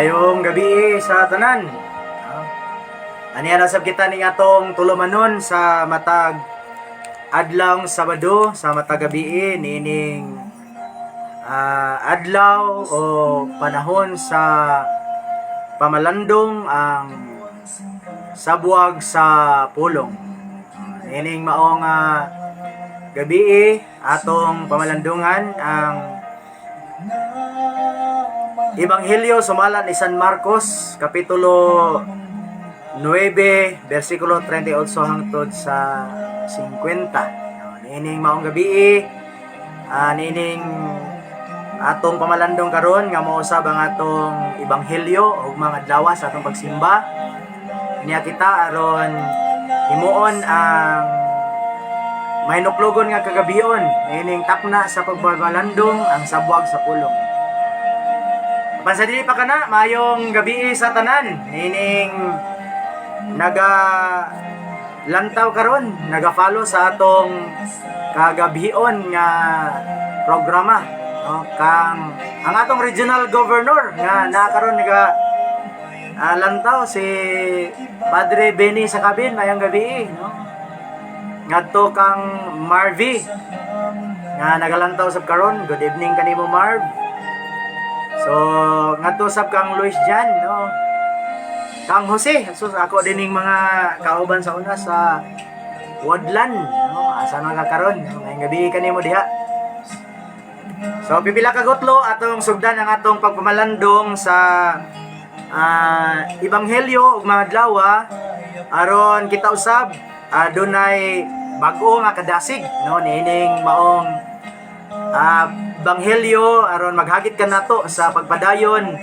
Ayong gabi sa tanan. Aniya nasab kita ning atong tulumanon sa matag adlaw Sabado sa matag gabi nining ah, adlaw o panahon sa pamalandong ang sabuwag sa pulong. Nining maong ah, gabi atong pamalandungan ang Ebanghelyo sumala ni San Marcos, Kapitulo 9, versikulo 38 hangtod sa 50. Nining maong gabi, ah, nining atong pamalandong karon nga mausab ang atong ebanghelyo ug mga adlaw sa atong pagsimba. Niya kita aron himuon ang mahinuklogon nga kagabion, nining takna sa pagpamalandong ang sabwag sa pulong. Pansa dili pa kana, mayong gabi sa tanan. Nining naga lantaw karon, naga follow sa atong kagabion nga programa. No? Kang ang atong regional governor nga nakaron naga ah, lantaw si Padre Benny sa kabin mayong gabi, no? Ngadto kang Marvy nga nagalantaw sab karon. Good evening kanimo Marv. So, ngadto sab kang Luis Jan, no? Kang Jose, so ako dining mga kauban sa una sa Woodland, no? Asa na ka karon? Ngayong gabi kanimo diha. So, pipila ka gutlo atong sugdan ang atong pagpamalandong sa ah, Ebanghelyo ug mga adlaw aron kita usab adunay bag-o nga kadasig no nining maong ah, Banghelyo aron maghagit ka nato sa pagpadayon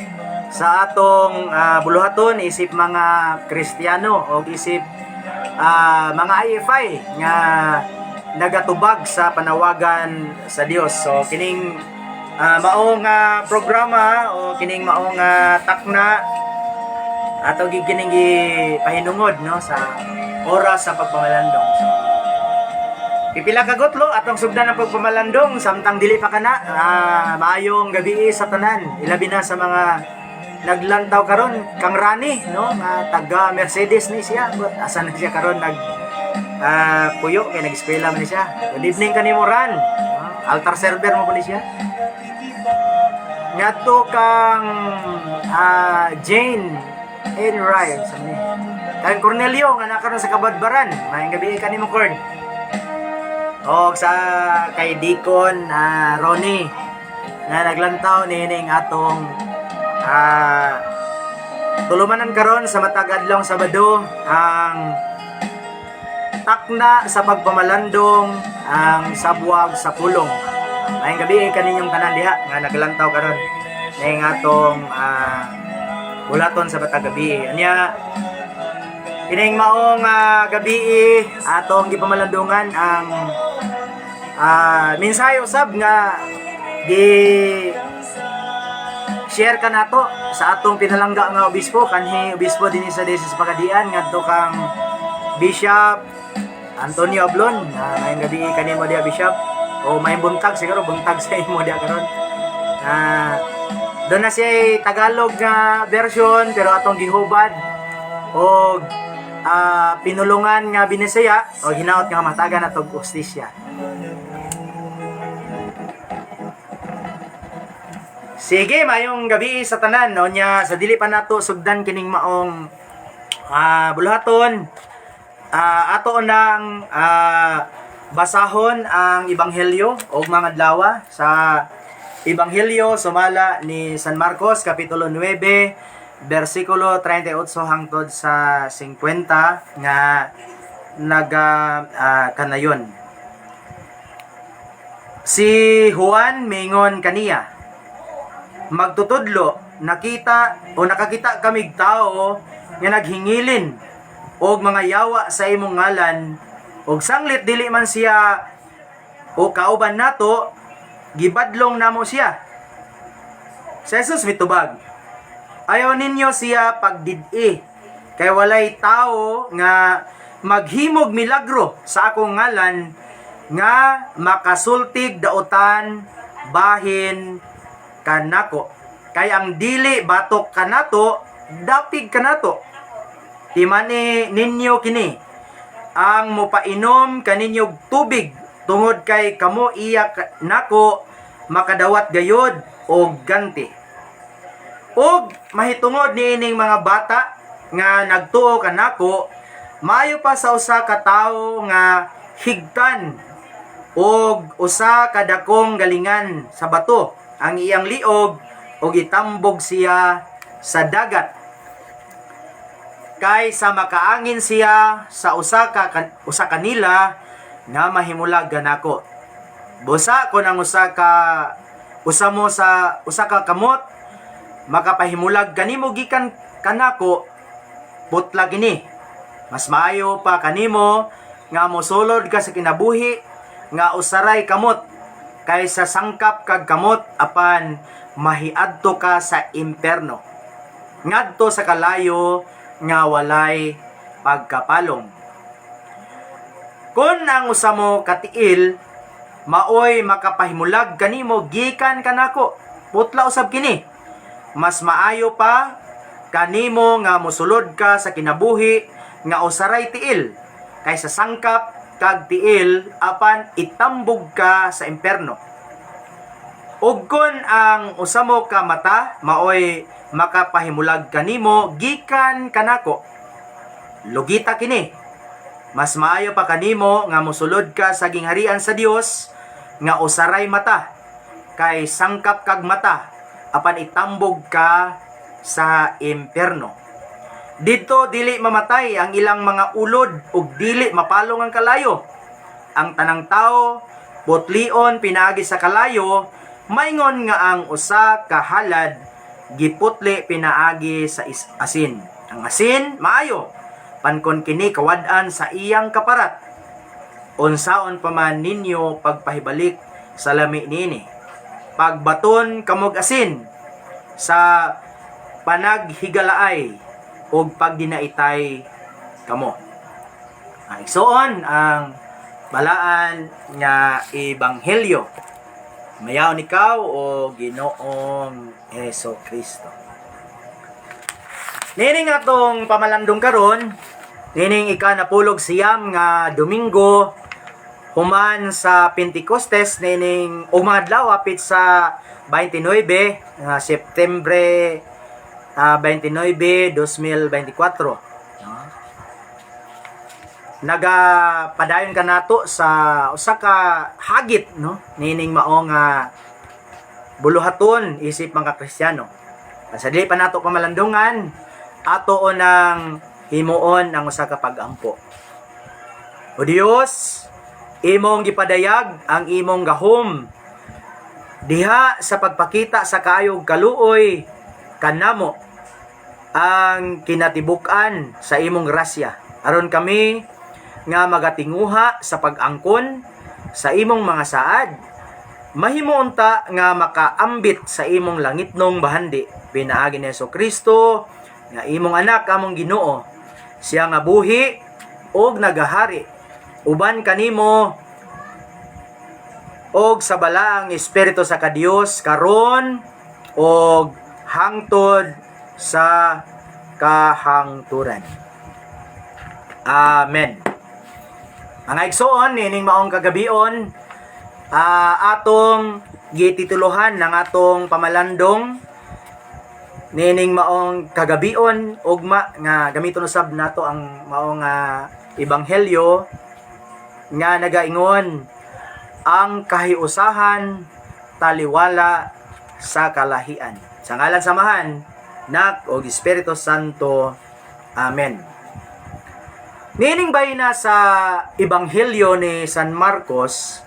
sa atong ah, buluhaton isip mga Kristiyano o isip ah, mga IFI nga nagatubag sa panawagan sa Dios. So kining ah, maong ah, programa o kining maong ah, takna ato gikining pahinungod no sa oras sa pagpamalandong. So Pipila ka gutlo atong sugdan ng pagpamalandong samtang dili pa kana ah, maayong gabi sa tanan. Ilabi na sa mga naglantaw karon kang Rani no? Nga taga Mercedes ni siya. But asa na siya karon nag ah, puyo kay nag-eskwela man siya. Good evening kanimo Ran. Ah, altar server mo pala siya. Ngadto kang ah, Jane. Ryan sa ni kang Cornelio nga nakaroon sa kabadbaran. Maayong gabi kanimo Corn o sa kay Deacon ah, Ronnie na naglantaw nining atong ah tulumanan karon sa matag adlaw Sabado ang takna sa pagpamalandong ang sabwag sa pulong. Ayong gabi kaninyong tanan diha nga naglantaw karon ning atong ah, bulaton sa gabi. Anya Kining maong ah, gabi atong gipamalandungan ang ah mensahe usab nga gi share ka nato sa atong pinalangga nga obispo. Kanhi obispo dinhi sa Desis Pagadian ngadto kang Bishop Antonio Ablon na ngayong gabi kanimo dia Bishop. O may buntag siguro buntag sa imo dia karon. Ah doon na siya Tagalog nga version pero atong gihubad. O ah, pinulungan nga binisaya. O hinaot nga matagan atong ustisya Sige, mayong gabi sa tanan no nya sa dili pa nato sugdan kining maong ah buluhaton. Ah ato nang ah, basahon ang ebanghelyo o mga adlaw sa ebanghelyo sumala ni San Marcos kapitulo 9 bersikulo 38 hangtod sa 50 nga naga ah, kanayon. Si Juan mingon kaniya magtutudlo nakita o nakakita kamig tao nga naghingilin og mga yawa sa imong ngalan og sanglit dili man siya o kauban nato gibadlong namo siya sa Jesus mitubag Ayaw ninyo siya pagdidi. Kay walay tao nga maghimog milagro sa akong ngalan nga makasultig daotan bahin kanako. Kay ang dili batok kanato, dapig kanato. Timani ninyo kini ang mopainom kaninyog tubig tungod kay kamo iya nako makadawat gayod og ganti. Og mahitungod niining mga bata nga nagtuo kanako maayo pa sa usa ka tawo nga higtan og usa ka dakong galingan sa bato ang iyang liog og itambog siya sa dagat kay sa makaangin siya sa usa ka usa kanila nga mahimulag ganako. Busa ko nang usa ka usa mo sa usa ka kamot makapahimulag kanimo gikan kanako putla gini. Mas maayo pa kanimo nga mosulod ka sa kinabuhi nga usaray kamot kaysa sangkap kag kamot apan mahiadto ka sa imperno ngadto sa kalayo nga walay pagkapalong. Kung ang usa mo katiil, maoy makapahimulag kanimo gikan kanako. Putla usab kini. Mas maayo pa kanimo nga mosulod ka sa kinabuhi nga usaray tiil kaysa sangkap kag tiil apan itambog ka sa imperno. Ug kun ang usa mo ka mata maoy makapahimulag kanimo gikan kanako. Lugita kini. Mas maayo pa kanimo nga mosulod ka sa gingharian sa Dios nga usaray mata kay sangkap kag mata apan itambog ka sa imperno. Dito dili mamatay ang ilang mga ulod ug dili mapalong ang kalayo. Ang tanang tao putlion pinagi sa kalayo maingon nga ang usa ka halad giputli pinaagi sa asin. Ang asin maayo pankon kini kawad-an sa iyang kaparat. Unsaon pa man ninyo pagpahibalik sa lami nini. Pagbaton kamog asin sa panaghigalaay ug pagdinaitay kamo. Ang igsoon ang balaan nga ebanghelyo. Mayaw ikaw o Ginoong Heso Kristo. Nining atong pamalandong karon, nining ika napulog siyam nga Domingo human sa Pentecostes nining umadlaw apit sa 29 nga Septembre ah, 29 2024. No? Nagapadayon ka nato sa usa ka hagit no nining mao nga buluhaton isip mga Kristiyano. Sa dili pa nato pamalandungan ato nang himuon ang usa ka pagampo. O Dios, imong gipadayag ang imong gahom diha sa pagpakita sa kaayog kaluoy kanamo ang kinatibuk-an sa imong grasya aron kami nga magatinguha sa pag-angkon sa imong mga saad. Mahimuunta nga makaambit sa imong langitnong bahandi. Pinaagi ni Hesus Kristo nga imong anak among Ginoo. Siya nga buhi og nagahari. Uban kanimo og sa balaang espiritu sa kadios karon og hangtod sa kahangturan. Amen. Mga igsoon, nining maong kagabion, ah, atong gitituluhan ng atong pamalandong nining maong kagabion ugma nga gamiton usab nato ang maong ah, ebanghelyo nga nagaingon ang kahiusahan taliwala sa kalahian. Sa ngalan samahan, nak o Espiritu Santo. Amen. Nining bayna sa Ebanghelyo ni San Marcos,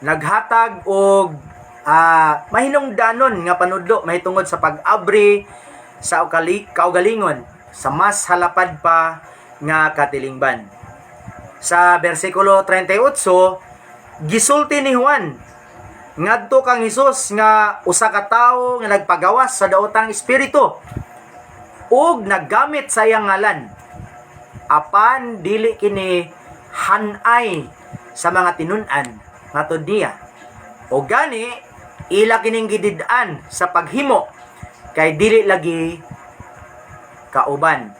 naghatag og ah mahinungdanon nga panudlo mahitungod sa pag-abri sa ukali, kaugalingon sa mas halapad pa nga katilingban. Sa bersikulo 38, gisulti ni Juan ngadto kang Hesus nga usa ka tawo nga nagpagawas sa daotang espiritu ug naggamit sa iyang ngalan. Apan dili kini hanay sa mga tinun-an ngatod niya. O gani ila kining gidid-an sa paghimo kay dili lagi kauban.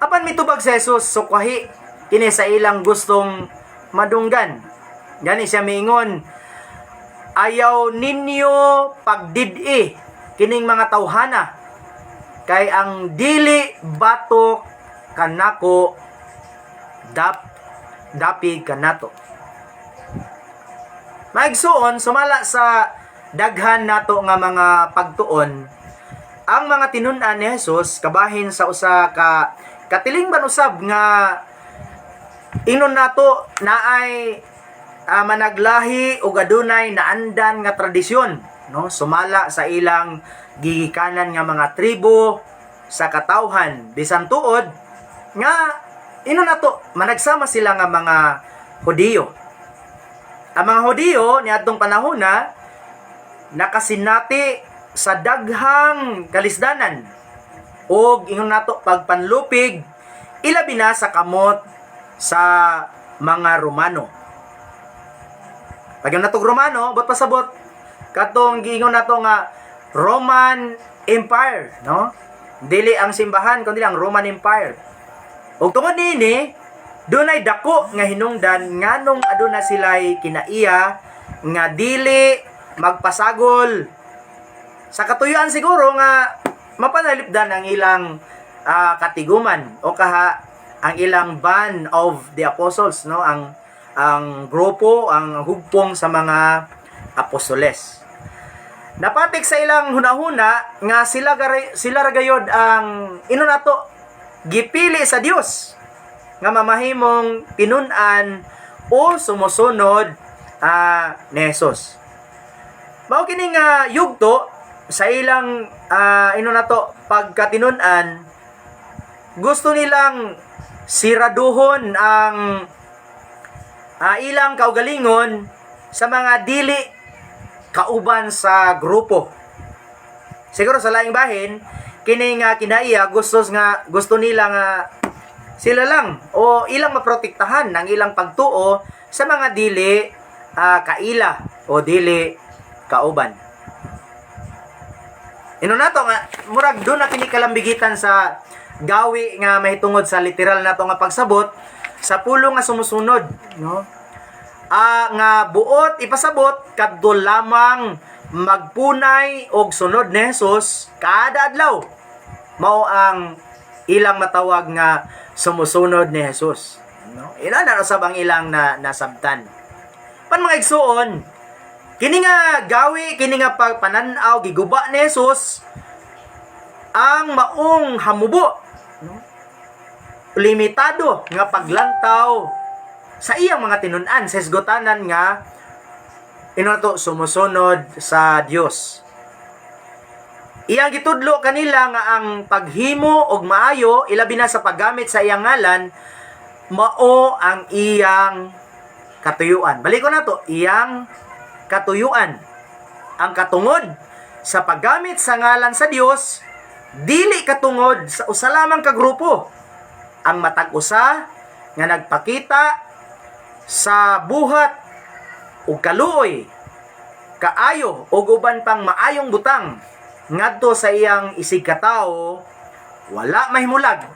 Apan mitubag sa Jesus sukwahi kini sa ilang gustong madunggan. Gani siya miingon ayaw ninyo pagdidi kining mga tawhana. Kay ang dili batok kanako dap dapig kanato Maigsuon sumala sa daghan nato nga mga pagtuon. Ang mga tinun-an ni Jesus kabahin sa usa ka katilingban usab nga inon nato naay uh, managlahi ug adunay naandan nga tradisyon no? Sumala sa ilang gigikanan nga mga tribo sa katawhan. Bisan tuod nga ino nato managsama sila nga mga Hudiyo. Ang mga Hudiyo niadtong panahon na nakasinati sa daghang kalisdanan. Ug ingon nato pagpanlupig ilabi na sa kamot sa mga Romano. Pag natog Romano, bot pasabot katong giingon nato nga Roman Empire, no? Dili ang simbahan kundi ang Roman Empire. Ug tungod niini, dunay dako nga hinungdan nganong aduna sila'y kinaiya nga dili magpasagol sa katuyuan siguro nga mapanalipdan ang ilang ah, katiguman o kaha ang ilang band of the apostles no ang ang grupo ang hugpong sa mga apostoles. Napatik sa ilang hunahuna nga sila garay, sila ragayod ang ino nato gipili sa Dios nga mamahimong tinun-an o sumusunod ah, ni Jesus. Mao kini nga yugto sa ilang ah, ino na to pagkatinun-an gusto nilang siraduhon ang ah, ilang kaugalingon sa mga dili kauban sa grupo. Siguro sa laing bahin kini nga kinaiya gustos nga gusto nila nga sila lang o ilang maprotektahan ng ilang pagtuo sa mga dili ah, kaila o dili kauban. Ino nato nga murag do na kini kalambigitan sa gawi nga mahitungod sa literal nato nga pagsabot sa pulo nga sumusunod, no? Ah nga buot ipasabot kadto lamang magpunay og sunod ni Jesus kada adlaw. Mao ang ilang matawag nga sumusunod ni Jesus. No? Ina na usab ang ilang na nasabtan. Pan mga igsuon, Kini nga gawi, kini nga pagpananaw, giguba ni Jesus, ang maong hamubo? Limitado nga paglantaw sa iyang mga tinunan, sa isgotanan nga ino to sumusunod sa Dios. Iyang gitudlo kanila nga ang paghimo og maayo ilabi na sa paggamit sa iyang ngalan mao ang iyang katuyuan. Balik ko na to, iyang katuyuan. Ang katungod sa paggamit sa ngalan sa Dios dili katungod sa usa lamang ka. Ang matag usa nga nagpakita sa buhat ug kaluoy kaayo ug uban pang maayong butang ngadto sa iyang isig katawo wala mahimulag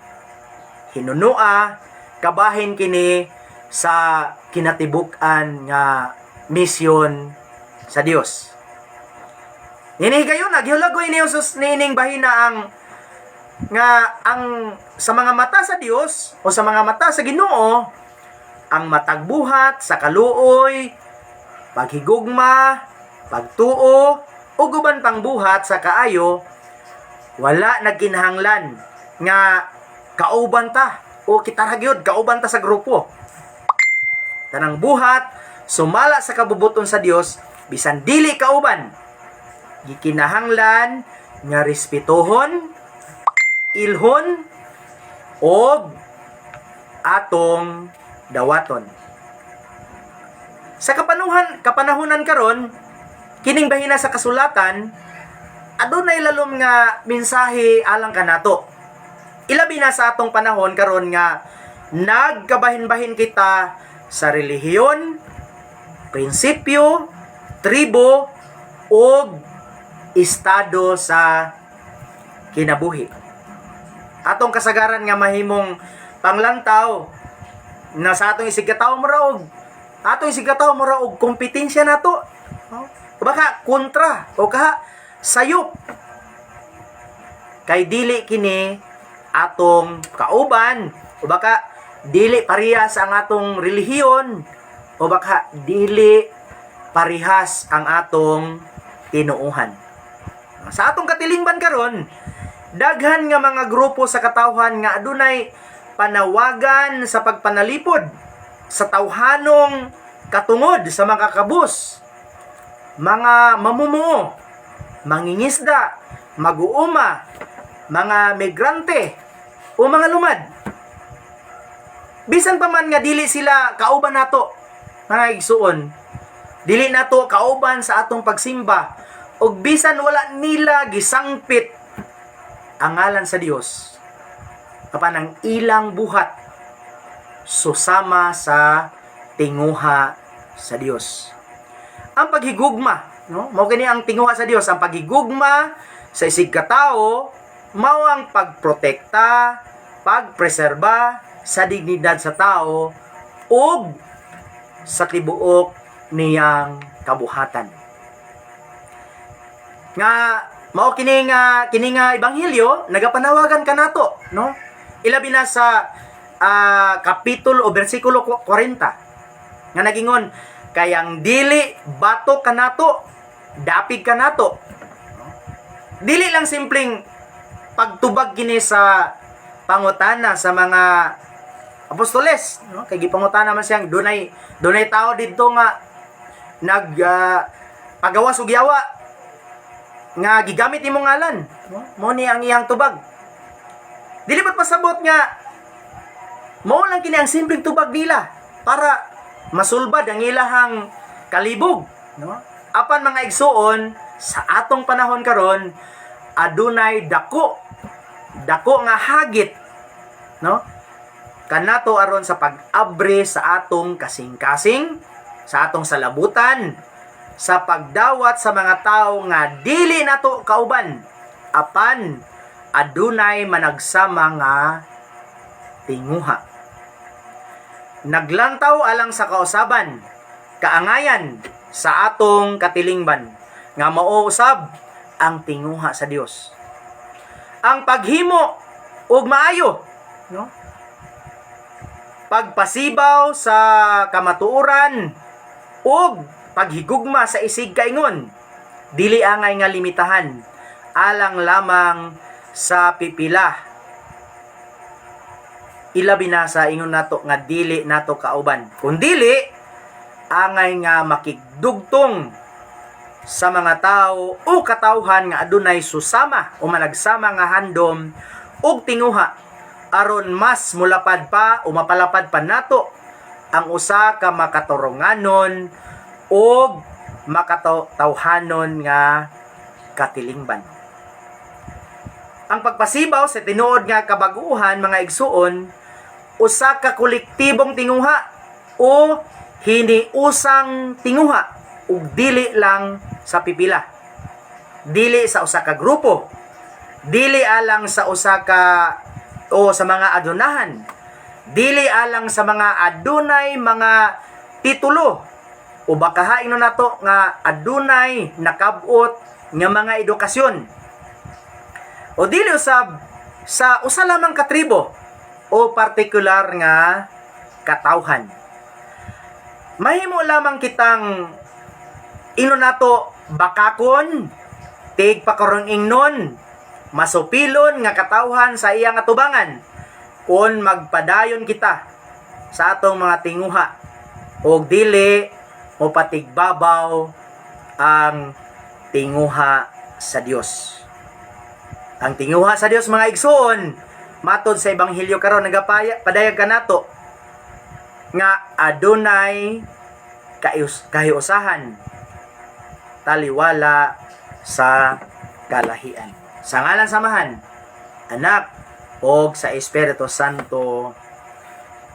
hinunua kabahin kini sa kinatibuk-an nga misyon sa Dios. Nini gayon naghulagoy ni Jesus nining bahina ang nga ang sa mga mata sa Dios o sa mga mata sa Ginoo ang matagbuhat sa kaluoy, paghigugma, pagtuo, ug uban pang buhat sa kaayo wala nagkinahanglan nga kauban ta o kitaragyod kauban ta sa grupo. Tanang buhat sumala sa kabubuton sa Dios bisan dili kauban gikinahanglan nga respetuhon ilhon og atong dawaton Sa kapanuhan, kapanahunan karon, kining bahina sa kasulatan, adunay lalom nga mensahe alang kanato. Ilabi na sa atong panahon karon nga nagkabahin-bahin kita sa relihiyon, prinsipyo, tribo, o estado sa kinabuhi. Atong kasagaran nga mahimong panglantaw na sa atong isigataw mo raog atong isigataw mo raog kompetensya nato. No? O baka kontra o kaha sayop kay dili kini atong kauban o baka dili parehas ang atong relihiyon o baka dili parehas ang atong tinuuhan. Sa atong katilingban karon, daghan nga mga grupo sa katawhan nga adunay panawagan sa pagpanalipod sa tawhanong katungod sa mga kabus, mga mamumuo, mangingisda, mag-uuma, mga migrante, o mga lumad. Bisan pa man nga dili sila kauban nato, mga igsuon, dili nato kauban sa atong pagsimba, ug bisan wala nila gisangpit ang ngalan sa Dios, kapan ang ilang buhat susama sa tinguha sa Dios. Ang paghigugma, no? Mao kini ang tinguha sa Dios, ang paghigugma sa isig katao mao ang pagprotekta, pagpreserba sa dignidad sa tao ug sa tibuok niyang kabuhatan. Nga mao kini nga kini nga ebanghelyo nagapanawagan kanato, no? Ilabi na sa ah, kapitulo o bersikulo 40 nga nagingon kayang dili bato kanato dapig kanato dili lang simpleng pagtubag kini sa pangutana sa mga apostoles no? Kay gipangutana man siyang dunay dunay tao didto nga nag ah, pagawa sugyawa nga gigamit imong ngalan mo ni ang iyang tubag. Dili ba't pasabot nga mao lang kini ang simpleng tubag nila para masulbad ang ilahang kalibog. No? Apan mga igsuon sa atong panahon karon adunay dako. Dako nga hagit. No? Kanato aron sa pag-abre sa atong kasing-kasing sa atong salabutan sa pagdawat sa mga tao nga dili nato kauban apan adunay managsama nga tinguha. Naglantaw alang sa kausaban kaangayan sa atong katilingban nga mao usab ang tinguha sa Dios ang paghimo ug maayo no? Pagpasibaw sa kamatuoran ug paghigugma sa isig kaingon dili angay nga limitahan. Alang lamang sa pipila. Ilabi na sa ingon nato nga dili nato kauban. Kun dili angay nga makigdugtong sa mga tao o katawhan nga adunay susama o managsama nga handom ug tinguha. Aron mas mulapad pa o mapalapad pa nato ang usa ka makatoronganon ug makatawhanon nga katilingban. Ang pagpasibaw sa tinuod nga kabaguhan mga igsuon usa ka kolektibong tinguha o hiniusang tinguha ug dili lang sa pipila. Dili sa usa ka grupo. Dili alang sa usa ka o sa mga adunahan. Dili alang sa mga adunay mga titulo o baka haing na nato nga adunay nakabot nga mga edukasyon. O dili usab sa usa lamang ka tribo o partikular nga katawhan. Mahimo lamang kitang ino nato bakakon, tig pakarong ingnon, masupilon nga katawhan sa iyang atubangan kung magpadayon kita sa atong mga tinguha o dili o patigbabaw ang tinguha sa Dios. Ang tinguha sa Dios mga igsoon matod sa ebanghelyo karon nagapaya padayag kanato nga adunay kaius- kahiusahan, taliwala sa kalahian. Sa ngalan samahan, anak, o sa Espiritu Santo.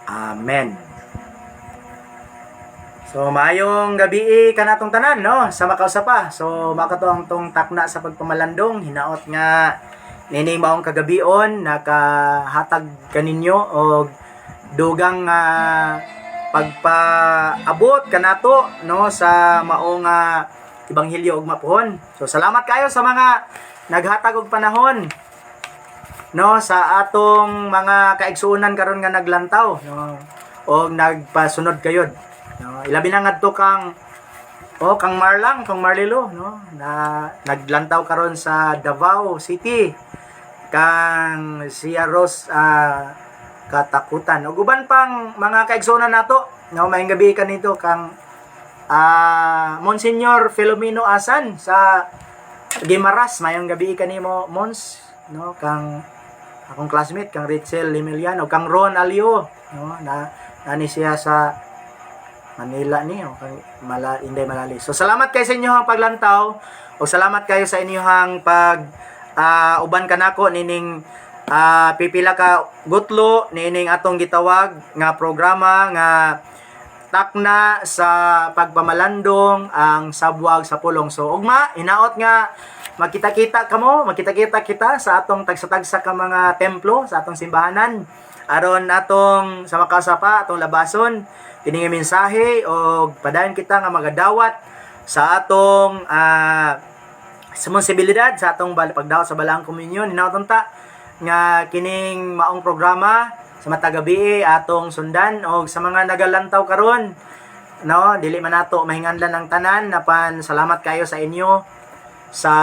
Amen. So, mayong gabi eh, kanatong tanan, no? Sa makausapa. So, makato ang tong takna sa pagpamalandong. Hinaot nga, nining maong kagabion, nakahatag kaninyo o dugang ah, pagpaabot kanato no sa maong ah, ebanghelyo ug mapuhon. So salamat kayo sa mga naghatag og panahon no sa atong mga kaigsuonan karon nga naglantaw no o nagpasunod kayod no ilabi na ngadto kang oh kang Marlang kang Marlilo no? Na naglantaw karon sa Davao City. Kang Sia Rose ah, katakutan. Ug uban pang mga kaigsuonan nato no? Maayong gabi kanito kang ah Monsignor Filomeno Asan sa Gimaras mayong gabi kanimo Mons no? Kang akong classmate kang Rachel Limiliano kang Ron Alio no? Na nani siya sa Manila ni o kay mala Inday Malali. So salamat kayo sa inyong paglantaw o salamat kayo sa inyong pag ah, uban kanako nining ah, pipila ka gutlo nining atong gitawag nga programa nga takna sa pagpamalandong ang sabwag sa pulong. So ugma inaot nga makita-kita kamo, makita-kita kita sa atong tagsa-tagsa ka mga templo, sa atong simbahanan aron atong sa makasapa atong labason kini nga mensahe o padayon kita nga magadawat sa atong ah, responsibilidad sa atong pagdawat sa balaang komunyon. Hinaut ta nga kining maong programa sa matagabi atong sundan o sa mga nagalantaw karon. No dili man nato mahinganlan ng tanan napan salamat kayo sa inyo sa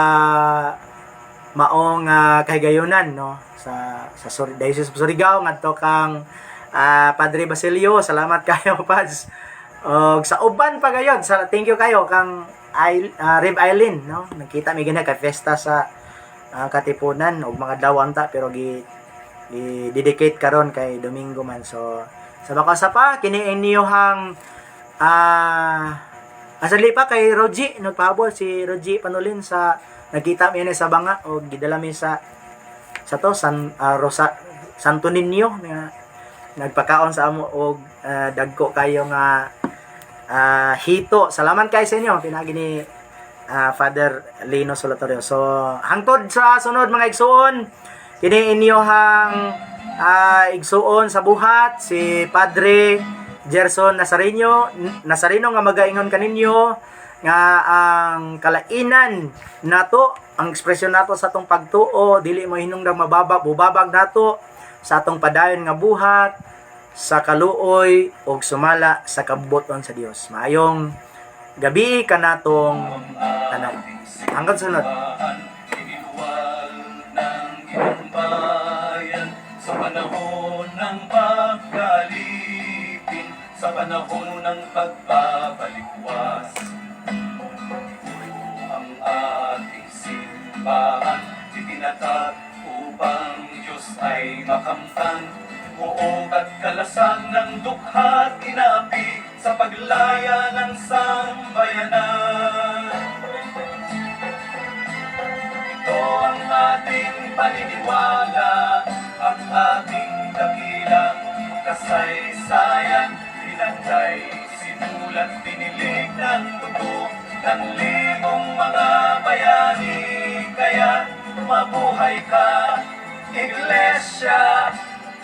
maong ah, kahigayonan no sa sa Sur- Diocese of Surigao ngadto kang ah, Padre Basilio salamat kayo pads. Og sa uban pa gayod sa thank you kayo kang I, Rib Island no? Nakita mi gina kay festa sa ah, Katipunan og mga dawang ta pero gi i-dedicate karon kay Domingo man. So sa baka sa pa kini inyong ah Asali pa kay Roji, nagpahabol si Roji Panulin sa nakita mi sa banga o gidala mi sa sa to San ah, Rosa Santo Niño nga nagpakaon sa amo og ah, dagko kayo nga ah, hito. Salamat kay sa inyo pinagi ni ah, Father Lino Solatorio. So hangtod sa sunod mga igsuon kini inyohang ah, igsuon sa buhat si Padre Gerson Nazareno Nazareno nga magaingon kaninyo nga ang kalainan nato ang ekspresyon nato sa atong pagtuo dili mo hinungdang mababa bubabag nato sa atong padayon nga buhat sa kaluoy ug sumala sa kabuton sa Dios maayong gabi kanatong tanan hanggang sunod sa panahon ng pagkalipin, sa panahon ng pagbabalikwas. Ang ating simbahan, itinatag makamtan. Buog at kalasang ng dukha at inapi sa paglaya ng sambayanan. Ito ang ating paniniwala, ang ating dakilang kasaysayan, pinagkay sinulat pinilig ng dugo ng limong mga bayani. Kaya mabuhay ka, Iglesia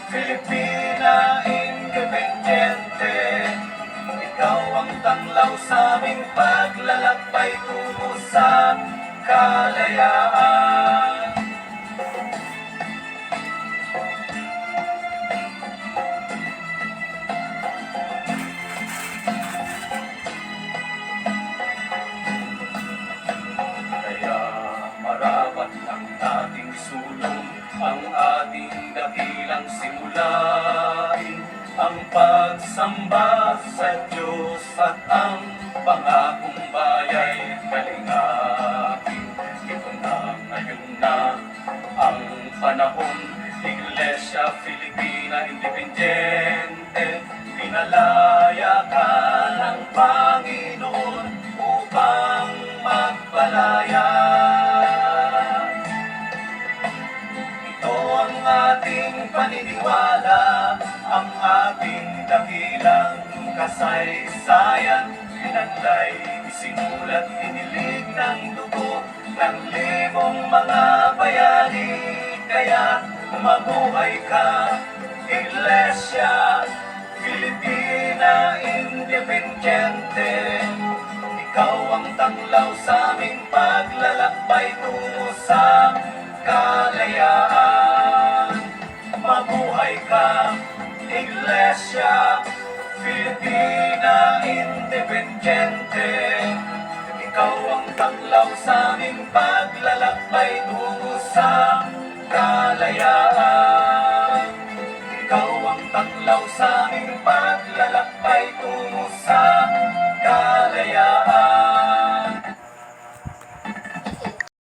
Filipina Independiente. Ikaw ang tanglaw sa aming paglalakbay tungo sa kalayaan. Pagsamba sa Diyos at ang pangakong kasaysayan. Pinanday, sinulat, inilig ng dugo ng limong mga bayani. Kaya mabuhay ka, Iglesia Filipina Independiente. Ikaw ang tanglaw sa aming paglalakbay tungo sa kalayaan. Mabuhay ka, Iglesia Pilipina independyente Ikaw ang taklaw sa aming paglalakbay tungo sa kalayaan. Ikaw ang taklaw sa aming paglalakbay tungo sa kalayaan.